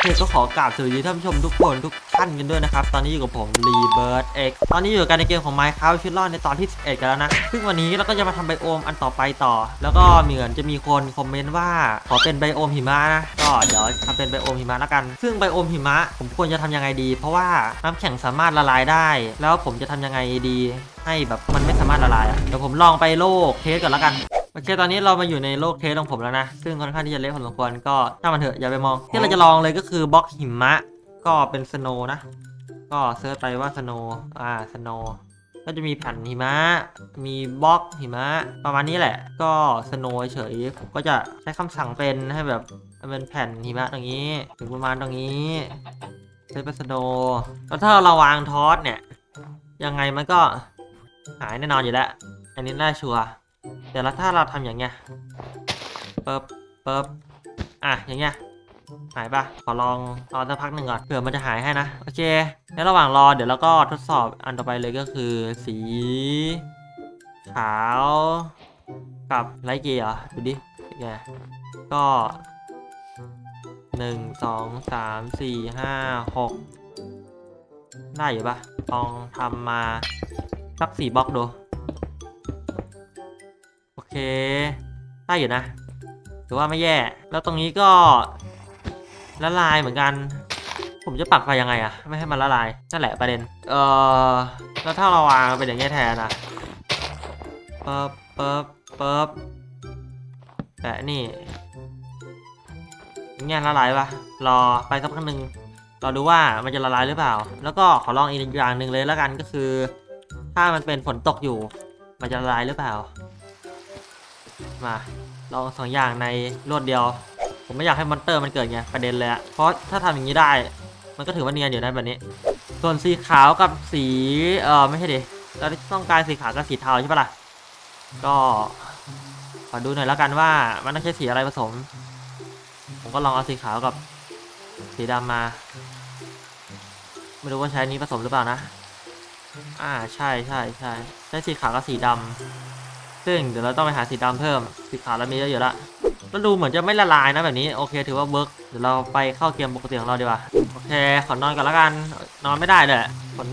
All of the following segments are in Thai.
เคก็ขอกราบสวัสดีท่านผู้ชมทุกคนทุกท่านกันด้วยนะครับ ตอนนี้อยู่กับผม r e b i r t X ตอนนี้อยู่กันในเกมของ Minecraft ชุดรอดในตอนที่ 11 กันแล้วนะ ซึ่งวันนี้เราก็จะมาทำไบโอมอันต่อไปต่อ แล้วก็เหมือนจะมีคนคอมเมนต์ว่า ขอเป็นไบโอมหิมะนะ ก็เดี๋ยวทำเป็นไบโอมหิมะแล้วกัน ซึ่งไบโอมหิมะผมควรจะทำยังไงดี เพราะว่าน้ำแข็งสามารถละลายได้ แล้วผมจะทำยังไงดี ให้แบบมันไม่สามารถละลายอะเดี๋ยวผมลองไปโลกเทสก่อนแล้วกัน โอเคตอนนี้เรามาอยู่ในโลกเทสของผมแล้วนะ ซึ่งค่อนข้างที่จะเละพอสมควรก็ถ้ามันเถอะอย่าไปมอง ที่เราจะลองเลยก็คือบล็อกหิมะ ก็เป็นสโนนะ ก็เซิร์ชไปว่าสโนอ่าสโนก็จะมีแผ่นหิมะ มีบล็อกหิมะ ประมาณนี้แหละ ก็สโนเฉยๆผมก็จะใช้คำสั่งเป็นให้แบบเป็นแผ่นหิมะตรงนี้ ถึงประมาณตรงนี้เซตเป็นสโนแล้วถ้าเราวางทอสเนี่ย ยังไงมันก็หายแน่นอนอยู่แล้ว อันนี้น่าชัวร์ เดี๋ยวแล้วถ้าเราทำอย่างเงี้ยเปิบเปิบอะอย่างเงี้ยหายปะขอลองรอสักพักหนึ่งก่อนเผื่อมันจะหายให้นะ โอเคในระหว่างรอเดี๋ยวเราก็ทดสอบอันต่อไปเลยก็คือ สี ขาวกับไลท์เกียร์เหรอดูดิไงก็หนึ่งสองสามสี่ห้าหกได้อยู่ปะลองทำมาสักสี่บล็อกดู เคได้อยู่นะถือว่าไม่แย่ แล้วตรงนี้ก็ละลายเหมือนกัน ผมจะปักไฟยังไงอะไม่ให้มันละลายนั่นแหละประเด็น เออแล้วถ้าเราวางเป็นอย่างเงี้ยแทนนะเปิบเปิบเปิบแต่นี่เงี้ยละลายปะรอไปสักพักหนึ่งรอดูว่ามันจะละลายหรือเปล่า แล้วก็ขอลองอีกอย่างหนึ่งเลยแล้วกันก็คือ ถ้ามันเป็นฝนตกอยู่ มันจะละลายหรือเปล่า มาลองสองอย่างในรวดเดียว ผมไม่อยากให้มอนเตอร์มันเกิดไงประเด็นเลยอะเพราะถ้าทำอย่างนี้ได้ มันก็ถือว่าเนียนอยู่นะแบบนี้ ส่วนสีขาวกับสีเออไม่ใช่ดิเราต้องการสีขาวกับสีเทาใช่ปะล่ะก็ขอดูหน่อยแล้วกันว่ามันต้องใช้สีอะไรผสม ผมก็ลองเอาสีขาวกับสีดำมา ไม่รู้ว่าใช้นี้ผสมหรือเปล่านะ อ่าใช่ใช่ใช่ใช้สีขาวกับสีดำ ซึ่งเดี๋ยวเราต้องไปหาสีดำเพิ่ม สีขาวเรามีเยอะอยู่แล้วแล้วดูเหมือนจะไม่ละลายนะแบบนี้โอเคถือว่าเวิร์กเดี๋ยวเราไปเข้าเกมปกติของเราดีกว่าโอเคขอนอนก่อนล้วกันนอนไม่ได้เลยฝน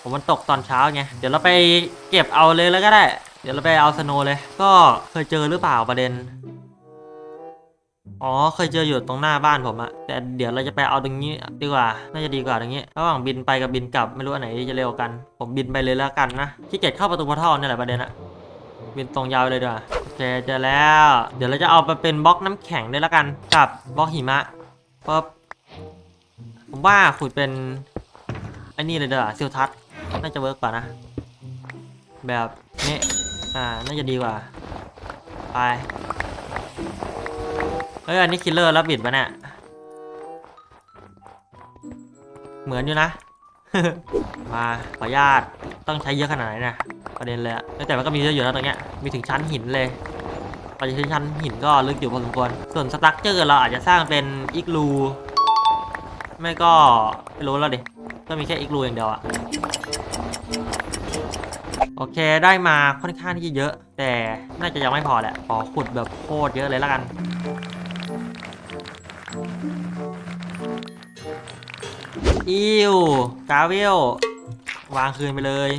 ผมมันตกตอนเช้าไงเดี๋ยวเราไปเก็บเอาเลยแล้วก็ได้ เดี๋ยวเราไปเอาสโนว์เลย ก็เคยเจอหรือเปล่าประเด็นอ๋อเคยเจออยู่ตรงหน้าบ้านผมอะแต่เดี๋ยวเราจะไปเอาตรงนี้ดีกว่า น่าจะดีกว่าตรงนี้ระหว่างบินไปกับบินกลับไม่รู้อันไหนจะเร็วกัน ผมบินไปเลยแล้วกันนะขี้เกียจเข้าประตูพอร์ทัลนี่แหละประเด็นอะ บินตรงยาวเลยดีกว่าโอเคเจอแล้ว เดี๋ยวเราจะเอาไปเป็นบล็อกน้ำแข็งด้วยละกันกับบล็อกหิมะปุ๊บผมว่าขุดเป็นไอ้นี่เลยเด้อซิลทัศน่าจะเวิร์กกว่านะ แบบนี้อ่าน่าจะดีกว่าไปเฮ้ยอันนี้คิลเลอร์แล้วบิดปะเนี่ยเหมือนอยู่นะ มาขออนุญาต ต้องใช้เยอะขนาดไหนนะประเด็นเลยอะแต่มันก็มีเยอะอยู่นะตรงเนี้ยมีถึงชั้นหินเลยพอจะถึงชั้นหินก็ลึกอยู่พอสมควรส่วนสตรัคเจอร์เราอาจจะสร้างเป็นอีกลูไม่ก็ไม่รู้แล้วดิก็มีแค่อีกลูอย่างเดียวอะโอเคได้มาค่อนข้างที่จะเยอะ แต่น่าจะยังไม่พอแหละขอขุดแบบโคตรเยอะเลยล้วกันอิวกาเวล วางคืนไปเลย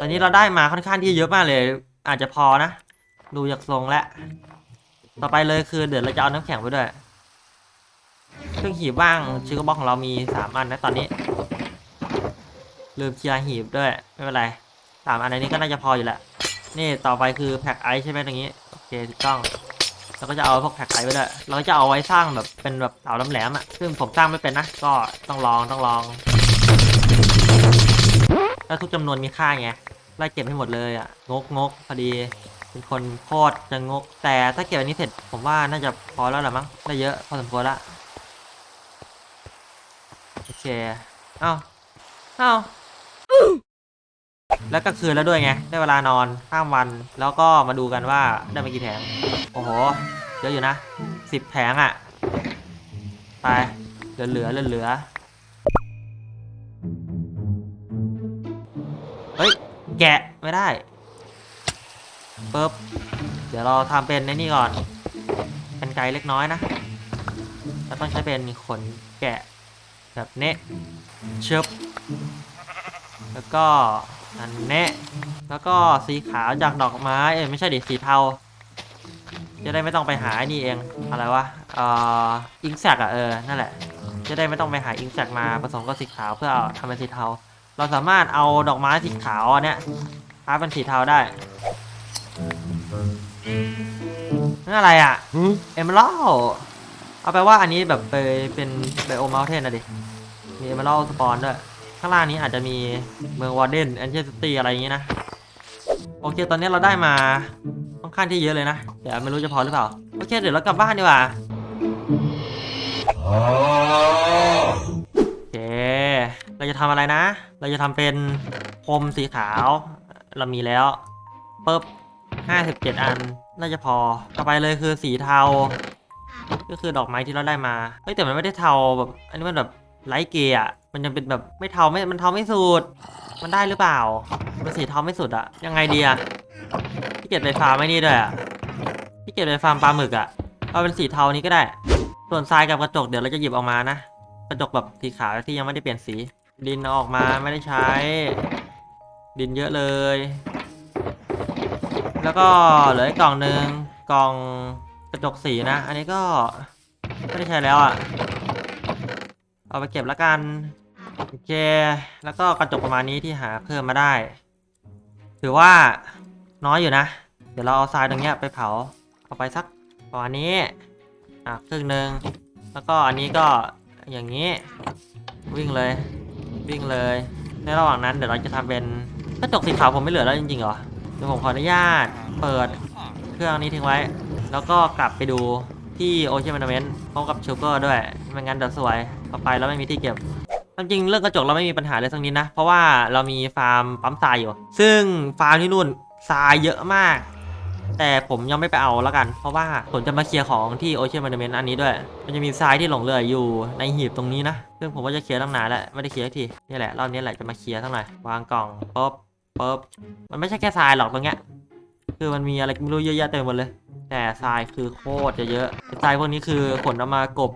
ตอนนี้เราได้มาค่อนข้างที่เยอะมากเลย อาจจะพอนะ ดูจากทรงแล้วต่อไปเลยคือเดี๋ยวเราจะเอาน้ำแข็งไปด้วย เครื่องหีบว่างชิคกบล็อกของเรามีสามอันนะตอนนี้ลืมเคลียร์หีบด้วย ไม่เป็นไรสามอันในนี้ก็น่าจะพออยู่แหละนี่ต่อไปคือแพ็กไอซ์ใช่ไหมตรงนี้โอเคถูกต้องเราก็จะเอาพวกแพ็กไอซ์ไว้ด้วยเราก็จะเอาไว้สร้างแบบเป็นแบบเสาแหลมๆอะซึ่งผมสร้างไม่เป็นนะก็ต้องลองต้องลอง แล้วทุกจำนวนมีค่าไงไล่เก็บให้หมดเลยอะงกงกพอดีเป็นคนโคตรจะงก แต่ถ้าเก็บอันนี้เสร็จผมว่าน่าจะพอแล้วละมั้งได้เยอะพอสมควรละโอเคเอ้าเอ้าแล้วก็คืนแล้วด้วยไง ได้เวลานอนข้ามวัน แล้วก็มาดูกันว่าได้มากี่แผง โอ้โห เยอะอยู่นะสิบแผงอะ่ะ ไป เหลือเหลือเหลือ เอเฮ้ย แกะไม่ได้ปึ๊บเดี๋ยวเราทำเป็นในนี่ก่อนกันไกลเล็กน้อยนะต้องใช้เป็นขนแกะแบบเนี้ชึบแล้วก็อันเนี้แล้วก็สีขาวจากดอกไม้เอ้ยไม่ใช่ดิสีเทา จะได้ไม่ต้องไปหาไอ้นี่เองอะไรวะเอ่ออิงแซกอะเออนั่นแหละ จะได้ไม่ต้องไปหาอิงแซกมาผสมกับสีขาวเพื่อเอาทำเป็นสีเทา เราสามารถเอาดอกไม้สีขาวอันเนี้ยทาเป็นสีเทาได้นั่นอะไรอะเอมเมอรัลเอาไปลว่าอันนี้แบบไปเป็นไบโอมาลเทนนะดิ มีเอมเมอรัลสปอนด้วย ข้างล่างนี้อาจจะมีเมืองวอร์เดนแอนเชสตีอะไรอย่างงี้นะ โอเค ตอนนี้เราได้มาค่อนข้างที่เยอะเลยนะเดี๋ยวไม่รู้จะพอหรือเปล่า โอเค เดี๋ยวเรากลับบ้านดีกว่า โอเค เรา จะทำอะไรนะ เราจะทำเป็นพรมสีขาว เรามีแล้วปึ๊บ57อัน น่าจะพอ ต่อไปเลยคือสีเทา ก็คือดอกไม้ที่เราได้มา เฮ้ยแต่มันไม่ได้เทาแบบ อันนี้มันแบบไลท์เกย์อะมันยังเป็นแบบไม่เทาไม่ มันเทาไม่สุด มันได้หรือเปล่า มันสีเทาไม่สุดอะยังไงดีอะพี่เกียรไปฟาร์มไม่นี่ด้วยอะพี่เกียรไปฟาร์มปลาหมึกอะเอาเป็นสีเทานี้ก็ได้ ส่วนทรายกับกระจกเดี๋ยวเราจะหยิบออกมานะ กระจกแบบสีขาวที่ยังไม่ได้เปลี่ยนสี ดินเอาออกมาไม่ได้ใช้ ดินเยอะเลย แล้วก็เหลืออีกกล่องหนึ่งกล่องกระจกสีนะ อันนี้ก็ไม่ได้ใช้แล้วอะ่ะ เอาไปเก็บแล้วกัน โอเค แล้วก็กระจกประมาณนี้ที่หาเพิ่มมาได้ ถือว่าน้อยอยู่นะ เดี๋ยวเราเอาทรายตรงเนี้ยไปเผา เอาไปสักประมาณนี้ อะครึ่งหนึ่งแล้วก็อันนี้ก็อย่างนี้ วิ่งเลย วิ่งเลย ในระหว่างนั้นเดี๋ยวเราจะทำเป็นกระจกสีขาวผมไม่เหลือแล้วจริงๆเหรอเดี๋ยวผมขออนุญาตเปิดเครื่องนี้ทิ้งไว้ แล้วก็กลับไปดูที่โอเชียนมนเมนต์พร้อมกับชูเกอร์ด้วยไม่งั้นเดี๋ยวสวยต่อไปแล้วไม่มีที่เก็บจริงเรื่องกระจกเราไม่มีปัญหาเลยสักนิดนะ เพราะว่าเรามีฟาร์มปั๊มทรายอยู่ ซึ่งฟาร์มที่นู่นทรายเยอะมาก แต่ผมยังไม่ไปเอาแล้วกัน เพราะว่าผมจะมาเคลียร์ของที่โอเชียนม n นเมนต์อันนี้ด้วย มันจะมีทรายที่หลงเหลืออยู่ในหีบตรงนี้นะ ซึ่งผมว่าจะเคลียร์ตั้งนานแล้วไม่ได้เคลียร์ทีนี่แหละรอบนี้แหละจะมาเคลียร์สักหน่อยวางกล่องปุ๊บปุ๊บมันไม่ใช่แค่ทรายหรอกตรงเนี้ยคือมันมีอะไรไม่รู้เยอะแยะเต็มหมดเลย แต่ทรายคือโคตรจะเยอะไอ้ทรายพวกนี้คือขนเอามากบ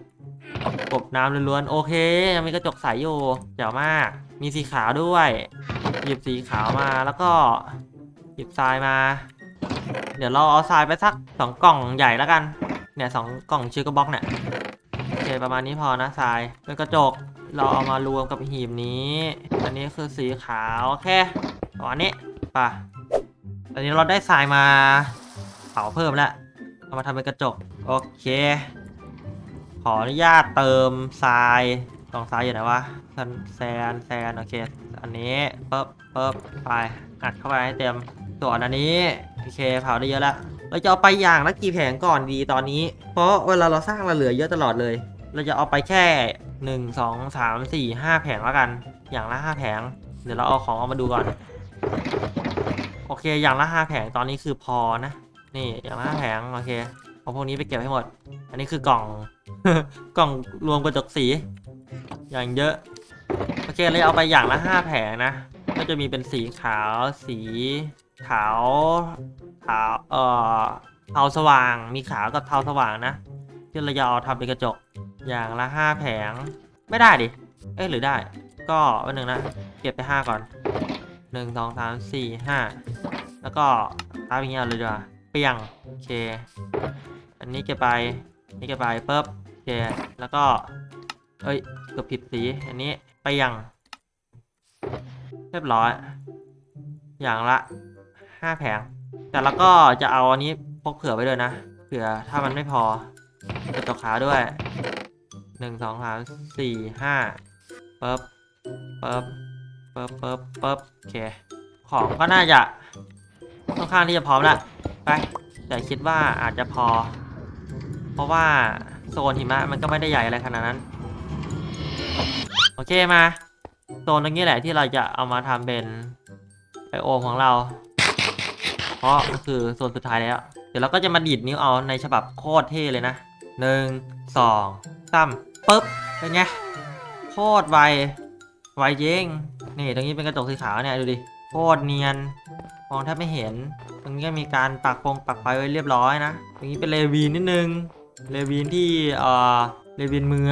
กบน้ำล้วนๆโอเคยังมีกระจกใสอยู่เจ๋วมาก มีสีขาวด้วย หยิบสีขาวมาแล้วก็หยิบทรายมา เดี๋ยวเราเอาทรายไปสักสองกล่องใหญ่แล้วกัน เนี่ยสองกล่องชื่อกระบอกเนี่ยโอเคประมาณนี้พอนะทรายเป็นกระจก เราเอามารวมกับหีบนี้ อันนี้คือสีขาวโอเคประมาณนี้ไป่ะตอนนี้เราได้ทรายมาเผาเพิ่มแล้วเอามาทำเป็นกระจกโอเค ขออนุญาตเติมทรายกล่องทรายอยู่ไหนวะแซนแซนแซนโอเค อันนี้ปึ๊บปึ๊บไปอัดเข้าไปให้เต็มส่วนอันนี้ โอเคเผาได้เยอะแล้วเราจะเอาไปอย่างละกี่แผงก่อนดีตอนนี้ เพราะเวลาเราสร้างเราเหลือเยอะตลอดเลย เราจะเอาไปแค่หนึ่งสองสามสี่ห้าแผงแล้วกัน อย่างละห้าแผง เดี๋ยวเราเอาของออกมาดูก่อน โอเคอย่างละห้าแผงตอนนี้คือพอนะ นี่อย่างละห้าแผงโอเคเอาพวกนี้ไปเก็บให้หมด อันนี้คือกล่อง กล่องรวมกระจกสี อย่างเยอะ โอเคเลยเอาไปอย่างละห้าแผงนะ ก็จะมีเป็นสีขาว สี ขาวขาวเอ่อเทาสว่างมีขาวกับเทาสว่างนะที่เราจะเอาทำเป็นกระจกอย่างละห้าแผง ไม่ได้ดิ เอ๊ะหรือได้ ก็วันหนึ่งนะ เก็บไปห้าก่อนหนึ่งสองสามสี่ห้าแล้วก็ตามอย่างเงี้ยเลยดีกว่าเปียงโอเค อันนี้เก็บไปนนี้เก็บไปปุ๊บโอเคแล้วก็เอ้ยเกือบผิดสีอันนี้เปียงเรียบร้อย อย่างละ ห้าแผง แต่แล้วก็จะเอาอันนี้พกเผื่อไว้ด้วยนะ เผื่อถ้ามันไม่พอกระจกขาด้วยหนึ่งสองสามสี่ห้าปุ๊บปุ๊บปึ๊บปึ๊บปึ๊บโอเค ของก็น่าจะค่อนข้างที่จะพร้อมล้วไปแต่คิดว่าอาจจะพอ เพราะว่าโซนหิมะมันก็ไม่ได้ใหญ่อะไรขนาดนั้น โอเคมา โซนตรงนี้แหละที่เราจะเอามาทำเป็นไอโอมของเรา เพราะมันคือโซนสุดท้ายแล้ว เดี๋ยวเราก็จะมาดีดนิ้วเอาในฉบับโคตรเท่เลยนะหนึ่งสองสามปึ๊บเป็นไงโคตรไวไวจริงนี่ตรงนี้เป็นกระจกสีขาวเนี่ยดูดิโคตรเนียนมองแทบไม่เห็น ตรงนี้ก็มีการปักพงปักไฟไว้เรียบร้อยนะตรงนี้เป็นเลวีนนิดนึงเลวีนที่เอ่อเลวินมือ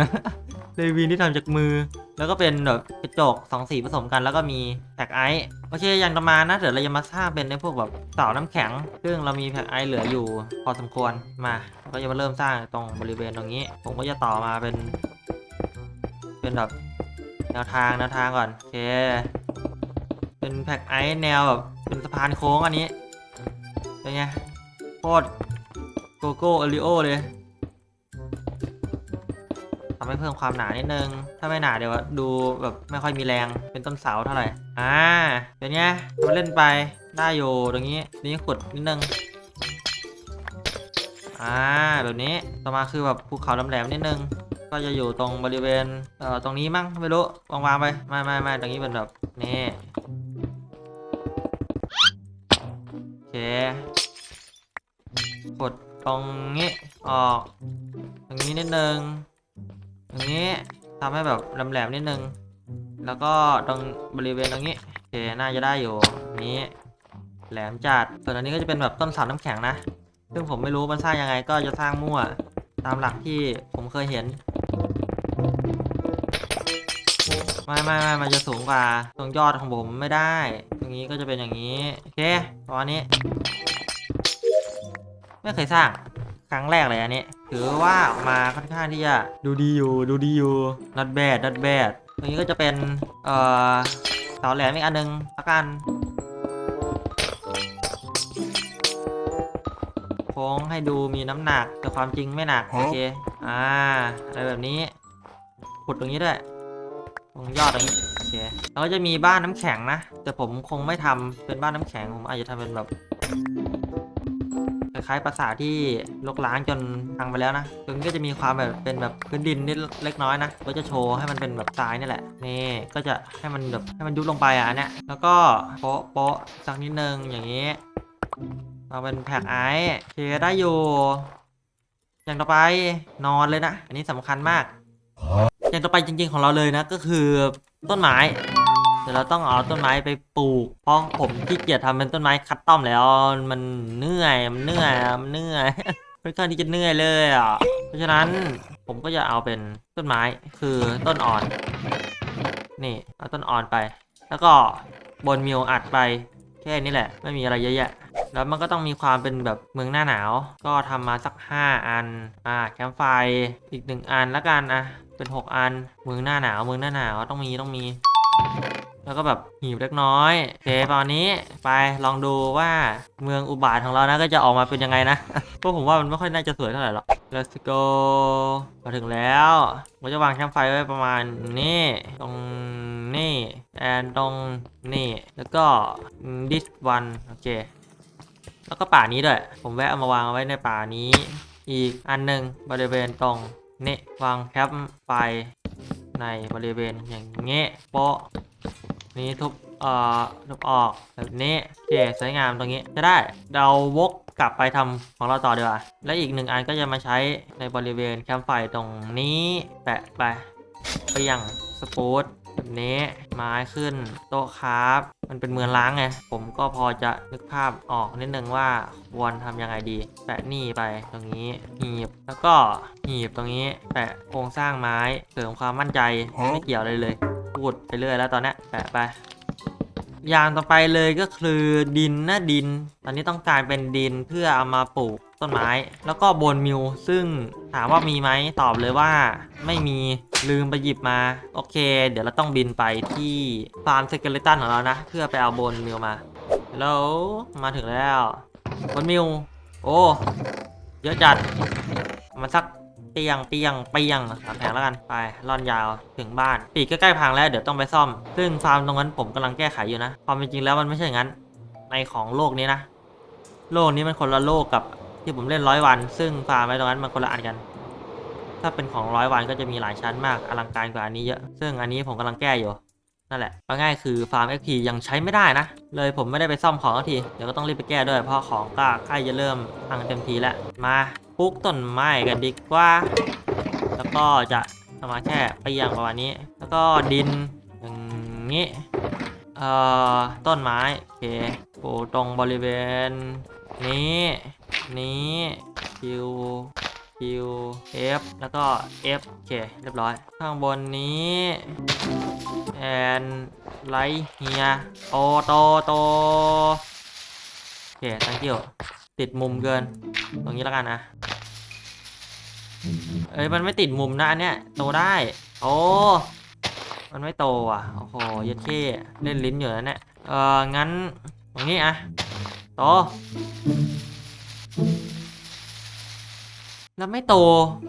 เลวินที่ทำจากมือ แล้วก็เป็นแบบกระจกสองสีผสมกันแล้วก็มีแพ็กไอซ์โอเคอย่างต่อมานะเดี๋ยวเราจะมาสร้างเป็นในพวกแบบเสาน้ำแข็ง ซึ่งเรามีแพ็กไอซ์เหลืออยู่พอสมควรมา ก็จะมาเริ่มสร้างตรงบริเวณตรงนี้ ผมก็จะต่อมาเป็น เป็นแบบแนวทางแนวทางก่อนโอเคเป็นแพ็กไอซ์แนวแบบเป็นสะพานโค้งอันนี้เป็นไงโคตรโกโก้โอริโอเลย ทำให้เพิ่มความหนานิดนึง ถ้าไม่หนาเดี๋ยวดูแบบไม่ค่อยมีแรง เป็นต้นเสาเท่าไหร่ อ่าเป็นไงทำเล่นไป ได้อยู่ตรงนี้ นี่ขุดนิดนึง อ่า แบบนี้ ต่อมาคือแบบภูเขาแหลมๆนิดนึง ก็จะอยู่ตรงบริเวณ เอ่อ ตรงนี้มั้ง ไม่รู้ วางๆไป ไม่ไม่ไม่ตรงนี้เป็นแบบนี่โอเค กดตรงนี้ ออก ตรงนี้นิดนึง ตรงนี้ทำให้แบบแหลมๆนิดนึง แล้วก็ตรงบริเวณตรงนี้โอเคน่าจะได้อยู่นี้แหลมจัดส่วนอันนี้ก็จะเป็นแบบต้นเสาน้ำแข็งนะ ซึ่งผมไม่รู้มันสร้างยังไงก็จะสร้างมั่ว ตามหลักที่ผมเคยเห็น ไม่ไม่ไม่มันจะสูงกว่า ตรงยอดของผมไม่ได้ ตรงนี้ก็จะเป็นอย่างนี้ โอเคประมาณนี้ ไม่เคยสร้าง ครั้งแรกเลยอันนี้ ถือว่าออกมาค่อนข้างที่จะดูดีอยู่ดูดีอยู่ not bad not bad ตรงนี้ก็จะเป็น เอ่อเสาแหลมอีกอันหนึงละกันโค้งให้ดูมีน้ำหนักแต่ความจริงไม่หนัก โอเค อ่า อะไรแบบนี้ขุดตรงนี้ด้วยตรงยอดตรงนี้โอเคแล้วก็จะมีบ้านน้ำแข็งนะ แต่ผมคงไม่ทำเป็นบ้านน้ำแข็งผมอาจจะทำเป็นแบบค ล้ายๆปราสาทที่ลกล้างจนพังไปแล้วนะตรงนี้ก็จะมีความแบบเป็นแบบพื้นดินนิดเล็กน้อยนะก็จะโชว์ให้มันเป็นแบบทรายนี่แหละนี่ก็จะให้มันแบบให้มันยุบลงไปอะอันเนี้ยแล้วก็โปะโปะสักนิดนึงอย่างนี้เอาเป็นแพ็กไอซ์เคได้อยู่อย่างต่อไปนอนเลยนะ อันนี้สำคัญมาก อย่างต่อไปจริงๆของเราเลยนะ ก็คือต้นไม้ ดี๋ยวเราต้องเอาต้นไม้ไปปลูก เพราะผมขี้เกียจทำเป็นต้นไม้คัดต้อมแล้ว มันเหนื่อย มันเหนื่อย มันเหนื่อยค่อนข้างที่จะเหนื่อยเลยอะ เพราะฉะนั้นผมก็จะเอาเป็นต้นไม้คือต้นอ่อน นี่เอาต้นอ่อนไป แล้วก็บนมิวอัดไปแค่นี้แหละ ไม่มีอะไรเยอะแยะ แล้วมันก็ต้องมีความเป็นแบบเมืองหน้าหนาว ก็ทำมาสัก 5 อัน อ่าแคมป์ไฟอีกหนึ่งอันล้วกันอะเป็น 6 อัน เมืองหน้าหนาว เมืองหน้าหนาวต้องมีต้องมี แล้วก็แบบหีบเล็กน้อยโอเคตอนนี้ไปลองดูว่าเมืองอุบาทของเรานะก็จะออกมาเป็นยังไงนะพราะผมว่ามันไม่ค่อยน่าจะสวยเท่าไหร่หรอก let's go มาถึงแล้วผมจะวางแคมป์ไฟไว้ประมาณนี้ตรงนี่แอนตรงนี่แล้วก็ this one โอเคแล้วก็ป่านี้ด้วย ผมแวะเอามาวางไว้ในป่านี้ อีกอันหนึ่งบริเวณตรงนี่วางแคมป์ไฟในบริเวณอย่างเงี้ยโปะ นี้ทุบเอ่อทุบออกแบบนี้โอเคสวยงามตรงนี้จะได้เราวกกลับไปทำของเราต่อดีกว่าและอีกหนึ่งอันก็จะมาใช้ในบริเวณแคมป์ไฟตรงนี้แปะไปเปรียงสปูตแบบนี้ไม้ขึ้นโต๊ะคราฟมันเป็นเมืองล้างไงผมก็พอจะนึกภาพออกนิดนึงว่าควรทำยังไงดี แปะนี่ไปตรงนี้หีบแล้วก็หีบตรงนี้แปะโครงสร้างไม้เสริมความมั่นใจไม่เกี่ยวอะไรเลย พูดไปเรื่อยแล้วตอนนี้แปะไป อย่างต่อไปเลยก็คือดินนะดิน ตอนนี้ต้องการเป็นดินเพื่อเอามาปลูกต้นไม้ แล้วก็โบนมิวซึ่งถามว่ามีไหมตอบเลยว่า ไม่มีลืมไปหยิบมา โอเค เดี๋ยวเราต้องบินไปที่ฟาร์มสเกเลตันของเรานะ เพื่อไปเอาโบนมิวมาแล้วมาถึงแล้วโบนมิวโอ้เยอะจัดมาสัก ปียงเปียงเปียงสามแผงแล้วกันไปล่อนยาวถึงบ้าน ปีกก็ใกล้พังแล้วเดี๋ยวต้องไปซ่อม ซึ่งฟาร์มตรงนั้นผมกำลังแก้ไขอยู่นะความเป็นจริงแล้วมันไม่ใช่อย่างนั้นในของโลกนี้นะ โลกนี้มันคนละโลกกับที่ผมเล่นร้อยวัน ซึ่งฟาร์มไว้ตรงนั้นมันคนละอันกัน ถ้าเป็นของร้อยวันก็จะมีหลายชั้นมากอลังการกว่าอันนี้เยอะ ซึ่งอันนี้ผมกำลังแก้อยู่ นั่นแหละเอาง่ายคือฟาร์ม XP ยังใช้ไม่ได้นะ เลยผมไม่ได้ไปซ่อมของที เดี๋ยวก็ต้องรีบไปแก้ด้วยเพราะของก็ใกล้จะเริ่มพังเต็มทีแล้ว มาปลูกต้นไม้กันดีกว่า แล้วก็จะเอามาแค่ไปยังประมาณนี้ แล้วก็ดินอย่างนี้ เอ่อ ต้นไม้โอเคปลูกตรงบริเวณ นี้ นี้คิว Q F แล้วก็ F โอเค เรียบร้อย ข้างบนนี้แอนไลเฮียโตโตโตโอเค thank you ติดมุมเกิน ตรงนี้แล้วกันนะ เอ้ย มันไม่ติดมุมนะอันเนี้ยโตได้ โอ้มันไม่โตอะ โอ้โหเยัดเข้เล่นลิ้นอยู่นะเนี่ย เอองั้นตรงนี้อะโต แล้วไม่โต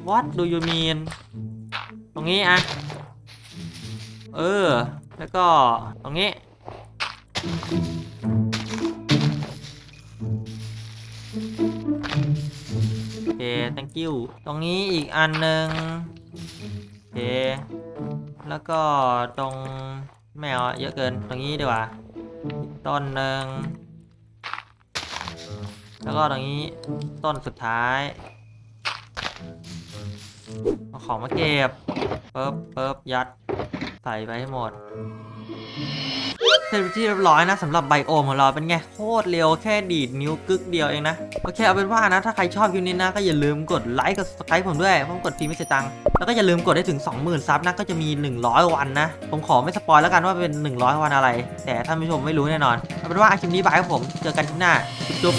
what do you mean ตรงนี้อะเออ แล้วก็ตรงนี้ โอเค thank you ตรงนี้อีกอันหนึ่งโอเค แล้วก็ตรงแมวเยอะเกิน ตรงนี้ดีกว่าต้นหนึ่ง แล้วก็ตรงนี้ต้นสุดท้าย เอาของมาเก็บเปิ๊บเปิ๊บยัด ใส่ไปให้หมดเสร็จที่เรียบร้อยนะสำหรับไบโอมของเราเป็นไง โคตรเร็วแค่ดีดนิ้วกึกเดียวเองนะ โอเคเอาเป็นว่านะ ถ้าใครชอบคลิปนี้นะ ก็อย่าลืมกดไลค์กด subscribe ผมด้วยผมกดฟรีไม่เสียตังค์แล้วก็อย่าลืมกดให้ถึง 20,000 ซับนะ ก็จะมี 100 วันนะ ผมขอไม่สปอยแล้วกันว่าเป็น 100 วันอะไร แต่ท่านผู้ชมไม่รู้แน่นอนเอาเป็นว่าคลิปนี้บายครับผมเจอกันคลิปหน้าจุ๊บ